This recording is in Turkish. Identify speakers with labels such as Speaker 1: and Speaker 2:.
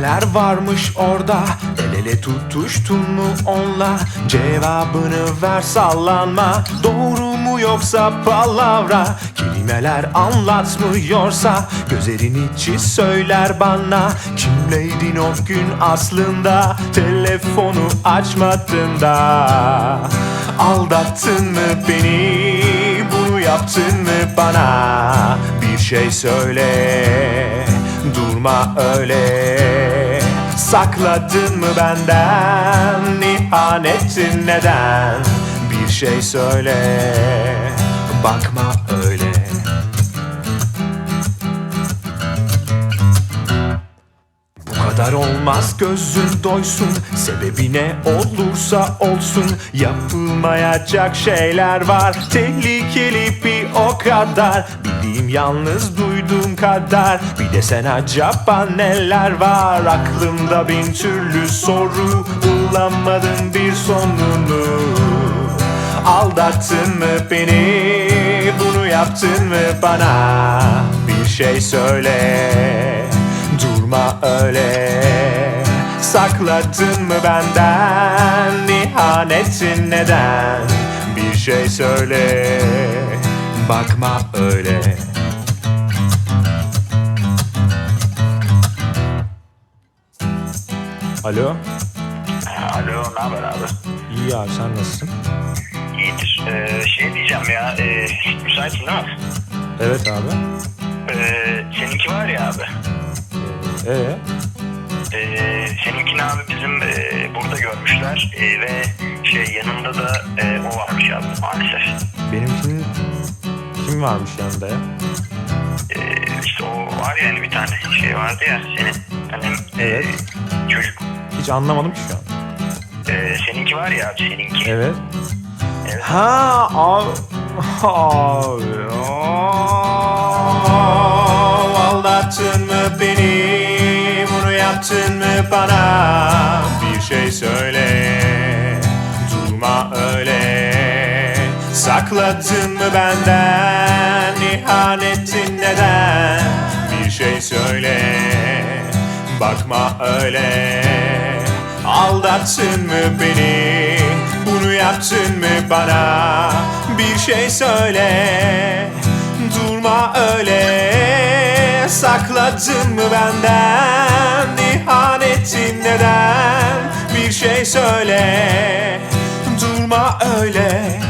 Speaker 1: neler varmış orada. El ele tutuştun mu onunla? Cevabını ver sallanma. Doğru mu yoksa palavra? Kelimeler anlatmıyorsa Gözlerin içi söyler bana. Kimleydin o gün aslında? Telefonu açmadın da. Aldattın mı beni? Bunu yaptın mı bana? Bir şey söyle. Durma öyle Sakladın mı benden İhanetin neden? Bir şey söyle Bakma öyle Kadar olmaz gözün doysun. Sebebi ne olursa olsun Yapılmayacak şeyler var. Tehlikeli bir o kadar. Bildiğim yalnız duyduğum kadar. Bir de sen acaba neler var? Aklımda bin türlü soru Bulamadım bir sonunu. Aldattın mı beni? Bunu yaptın mı bana? Bir şey söyle Durma öyle Sakladın mı benden İhanetin neden Bir şey söyle Bakma öyle Alo
Speaker 2: Alo, ne haber abi?
Speaker 1: İyi abi sen nasılsın?
Speaker 2: İyidir. Ee, şey diyeceğim ya, e, müsaitsin değil mi?
Speaker 1: Evet abi
Speaker 2: Ee, seninki var ya abi.
Speaker 1: Ee,
Speaker 2: Ee, seninkini abi bizim e, burada görmüşler e, ve şey yanında da e, o varmış abi maalesef.
Speaker 1: benimkinin kim varmış yanında ya?
Speaker 2: Ee, işte o var ya hani bir tane şey vardı ya senin. Hani, e,
Speaker 1: Evet.
Speaker 2: çocuk.
Speaker 1: Hiç anlamadım ki şu an.
Speaker 2: Ee, seninki var ya abi seninki.
Speaker 1: Evet.
Speaker 2: Evet.
Speaker 1: Ha abi. Abi. oh, bana? Bir şey söyle. Durma öyle. Sakladın mı benden? İhanetin neden? Bir şey söyle. Bakma öyle. Aldattın mı beni? Bunu yaptın mı bana? Bir şey söyle Durma öyle Sakladın mı benden? İhanetin neden? Bir şey söyle Durma öyle